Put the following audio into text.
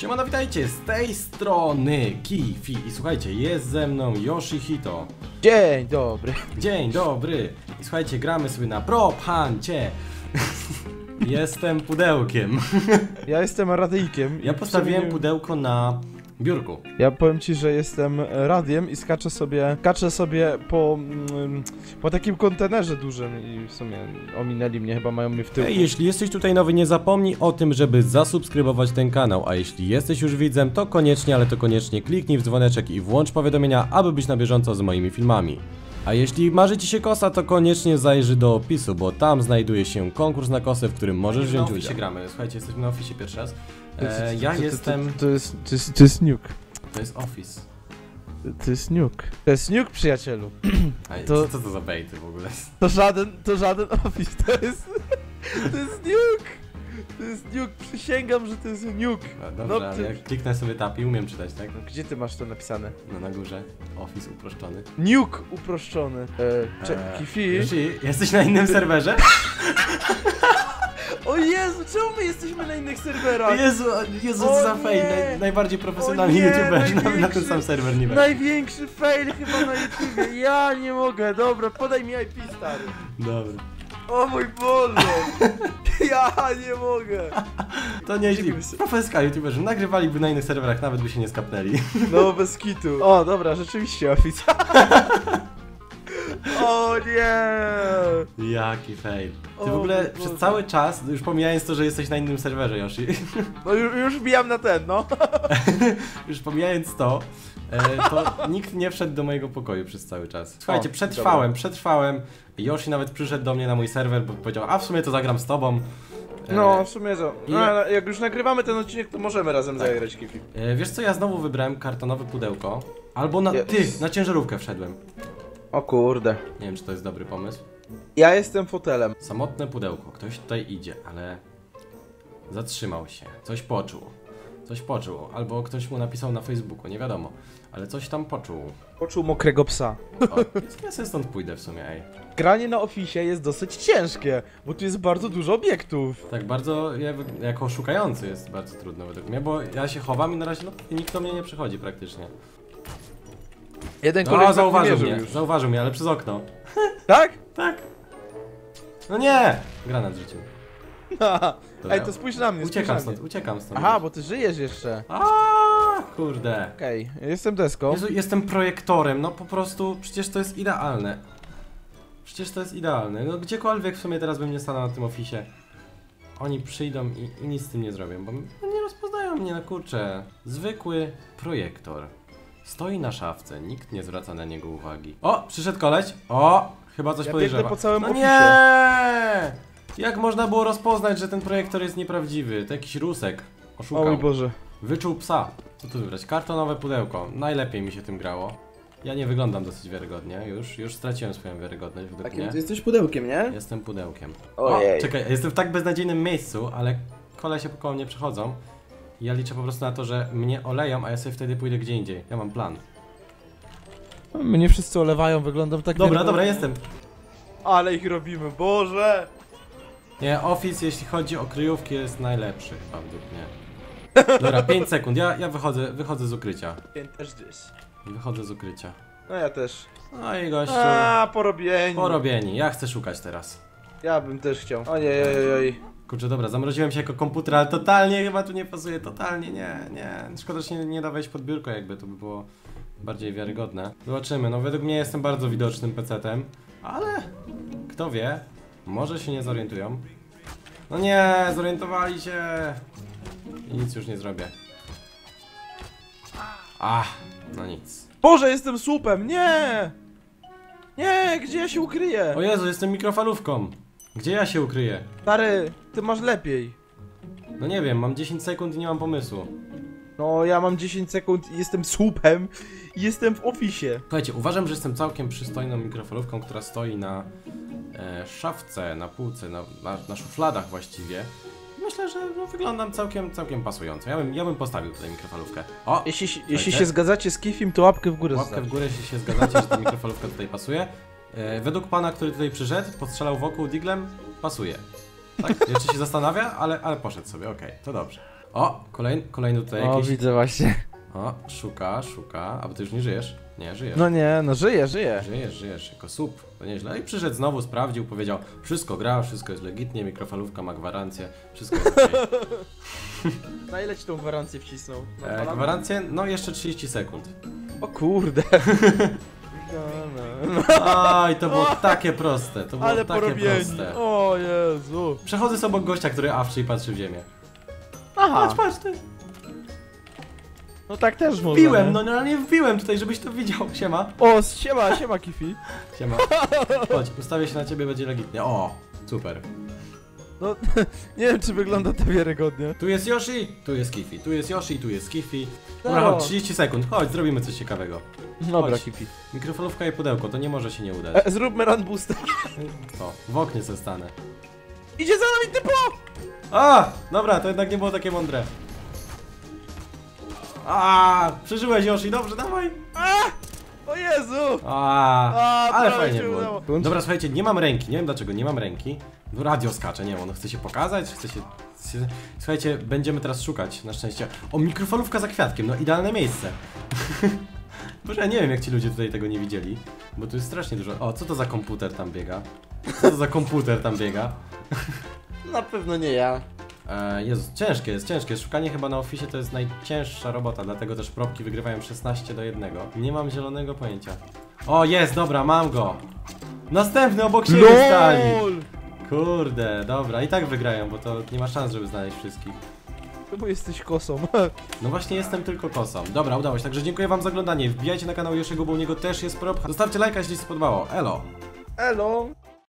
Siemano, witajcie, z tej strony Kifi i słuchajcie, jest ze mną Yoshihito. Dzień dobry. Dzień dobry. I słuchajcie, gramy sobie na Prophancie. Jestem pudełkiem. Ja jestem radyjkiem. Ja postawiłem pudełko na biurku. Ja powiem ci, że jestem radiem i skaczę sobie, skaczę sobie po, mm, po takim kontenerze dużym i w sumie ominęli mnie, chyba mają mnie w tył. Ej, jeśli jesteś tutaj nowy, nie zapomnij o tym, żeby zasubskrybować ten kanał, a jeśli jesteś już widzem, to koniecznie, ale to koniecznie kliknij w dzwoneczek i włącz powiadomienia, aby być na bieżąco z moimi filmami. A jeśli marzy ci się kosa, to koniecznie zajrzyj do opisu, bo tam znajduje się konkurs na kosę, w którym możesz wziąć udział. Na oficie gramy, słuchajcie, jesteśmy na oficie pierwszy raz. E, ja jestem... To, jest, to, jest, to jest nuke. To jest office. To jest nuke. To jest nuke, przyjacielu. Ej, To- Co, co to za bejty w ogóle? To żaden, to żaden office, to jest, to jest nuke. To jest nuke, przysięgam, że to jest nuke. A, Dobrze, No, ale ty- jak kliknę sobie tap i umiem czytać, tak? Gdzie ty masz to napisane? No na górze. Office uproszczony. Nuke uproszczony. E, cze- Eee, Kifi. Jesteś na innym serwerze? O Jezu, czemu my jesteśmy na innych serwerach? Jezu, Jezu, O za fail. Naj, najbardziej profesjonalni youtuberzy na, na ten sam serwer nie. Największy fail chyba na YouTubie. Ja nie mogę. Dobra, podaj mi IP, stary. Dobra. O mój Boże. Ja nie mogę. To nieźli. Profeska youtuberzy nagrywaliby na innych serwerach, nawet by się nie skapnęli. No, bez kitu. O, dobra, rzeczywiście, Office. O nie. Jaki fail. Ty w ogóle przez cały czas, już pomijając to, że jesteś na innym serwerze, Yoshi, No już, już bijam na ten, no. już pomijając to, e, to nikt nie wszedł do mojego pokoju przez cały czas. Słuchajcie, O, przetrwałem, przetrwałem. Yoshi nawet przyszedł do mnie na mój serwer, bo powiedział, a w sumie to zagram z tobą. E, No, w sumie to. No, ale jak już nagrywamy ten odcinek, to możemy razem zagrać, Kifi. E, Wiesz co, ja znowu wybrałem kartonowe pudełko. Albo na. Ty, na ciężarówkę wszedłem. O kurde. Nie wiem, czy to jest dobry pomysł. Ja jestem fotelem. Samotne pudełko. Ktoś tutaj idzie, ale. Zatrzymał się. Coś poczuł. Coś poczuł. Albo ktoś mu napisał na Facebooku, nie wiadomo. Ale coś tam poczuł. Poczuł mokrego psa. O, ja sobie stąd pójdę w sumie, ej. Granie na Office jest dosyć ciężkie, bo tu jest bardzo dużo obiektów. Tak bardzo, ja, jako szukający jest bardzo trudno według mnie, bo ja się chowam i na razie no, nikt do mnie nie przychodzi praktycznie. Jeden No, koleś zauważył mnie, już. zauważył mnie, ale przez okno. Tak? Tak. No nie! Granat rzucił. Dobra. Ej, to spójrz na mnie, Uciekam na stąd, mnie. uciekam stąd. Aha, bo ty żyjesz jeszcze. A, kurde. Okej, jestem deską. Jezu, jestem projektorem, no po prostu, przecież to jest idealne. Przecież to jest idealne. No gdziekolwiek w sumie teraz bym nie stanął na tym oficie. Oni przyjdą i, i nic z tym nie zrobią, bo no nie rozpoznają mnie, no kurczę. Zwykły projektor. Stoi na szafce, nikt nie zwraca na niego uwagi. O, przyszedł koleś. O, chyba coś Ja podejrzewa. po całym no nie! Jak można było rozpoznać, że ten projektor jest nieprawdziwy? To jakiś rusek. O Oszukał. mój Boże. Wyczuł psa. Co tu wybrać? Kartonowe pudełko. Najlepiej mi się tym grało. Ja nie wyglądam dosyć wiarygodnie. Już, już straciłem swoją wiarygodność według mnie. jesteś pudełkiem, nie? Jestem pudełkiem. Ojej. O, czekaj, jestem w tak beznadziejnym miejscu, ale kolesie koło mnie przechodzą. Ja liczę po prostu na to, że mnie oleją, a ja sobie wtedy pójdę gdzie indziej. Ja mam plan. Mnie wszyscy olewają, wyglądam tak Dobra, dobra, jestem. Ale ich robimy, Boże! Nie, Office jeśli chodzi o kryjówki jest najlepszy chyba według mnie. Dobra, 5 sekund. Ja, ja wychodzę, wychodzę z ukrycia. Też this. Wychodzę z ukrycia. No ja też. No i gościu. A, porobieni. Porobieni. Ja chcę szukać teraz. Ja bym też chciał. Ojej, ojej, ojej. Kurczę, dobra, zamroziłem się jako komputer, ale totalnie chyba tu nie pasuje, totalnie nie, nie. Szkoda, że nie, nie da wejść pod biurko jakby, to by było bardziej wiarygodne. Zobaczymy, no według mnie jestem bardzo widocznym pecetem, ale kto wie, może się nie zorientują. No nie, zorientowali się i nic już nie zrobię. Ach, no nic. Boże, jestem słupem, nie! Nie, gdzie ja się ukryję? O Jezu, jestem mikrofalówką. Gdzie ja się ukryję? Stary, ty masz lepiej. No nie wiem, mam 10 sekund i nie mam pomysłu. No, ja mam 10 sekund i jestem słupem i jestem w ofisie. Słuchajcie, uważam, że jestem całkiem przystojną mikrofalówką, która stoi na e, szafce, na półce, na, na, na szufladach właściwie. Myślę, że no, wyglądam całkiem, całkiem pasująco. Ja bym, ja bym postawił tutaj mikrofalówkę. O! Jeśli, jeśli Słuchajcie. się zgadzacie z Kifim, to łapkę w górę Łapkę w zostawcie. górę, jeśli się zgadzacie, że ta mikrofalówka tutaj pasuje. E, według pana, który tutaj przyszedł, postrzelał wokół diglem, pasuje. Tak? Jeszcze się zastanawia, ale, ale poszedł sobie, okej, to dobrze. O, kolejny, kolejny tutaj O, jakiś... widzę właśnie. O, szuka, szuka. A bo ty już nie żyjesz? Nie, żyjesz. No nie, no żyje, żyje. Żyjesz, żyjesz, jako sup, to nieźle. I przyszedł znowu, sprawdził, powiedział, wszystko gra, wszystko jest legitnie, mikrofalówka ma gwarancję, wszystko jest okej. Na ile ci tą gwarancję wcisnął? E? Gwarancję? No jeszcze 30 sekund. O kurde. Aj, to było takie proste, to było Ale takie porobieni. proste. O Jezu. Przechodzę sobie obok gościa, który awczy i patrzy w ziemię. Aha, Patrz, patrz, ty. no tak też można. Wbiłem, nie? no no, ale nie wbiłem tutaj, żebyś to widział. Siema, O, siema, siema Kifi. siema. Chodź, ustawię się na ciebie, będzie legitnie. O, super. No, nie wiem czy wygląda to wiarygodnie. Tu jest Yoshi, tu jest Kifi, tu jest Yoshi, tu jest Kifi. Dobra, No. chodź, 30 sekund, chodź, zrobimy coś ciekawego. Dobra Chodź. Mikrofalówka i pudełko, to nie może się nie udać. E, zróbmy run boosta. To, w oknie se stanę. Idzie za nami typo! A, dobra, to jednak nie było takie mądre. A, przeżyłeś Yoshi, dobrze, dawaj. A! O Jezu! A, A, ale prawie fajnie się było. udało. Dobra, słuchajcie, nie mam ręki, nie wiem dlaczego, nie mam ręki. No radio skacze, nie wiem, on chce się pokazać, chce się... Słuchajcie, będziemy teraz szukać, na szczęście. O, mikrofalówka za kwiatkiem, no idealne miejsce. Boże, ja nie wiem jak ci ludzie tutaj tego nie widzieli, bo tu jest strasznie dużo... O, co to za komputer tam biega? Co to za komputer tam biega? Na pewno nie ja. E, Jezus, ciężkie jest, ciężkie. Szukanie chyba na Office to jest najcięższa robota, dlatego też probki wygrywają 16 do 1. Nie mam zielonego pojęcia. O, jest, dobra, mam go! Następny obok siebie stali! Kurde, dobra, i tak wygrają, bo to nie ma szans, żeby znaleźć wszystkich. Czemu jesteś kosą? No właśnie jestem tylko kosą. Dobra, udało się, także dziękuję wam za oglądanie. Wbijajcie na kanał Josiego, bo u niego też jest prop. Zostawcie lajka, jeśli się spodobało. Elo! Elo!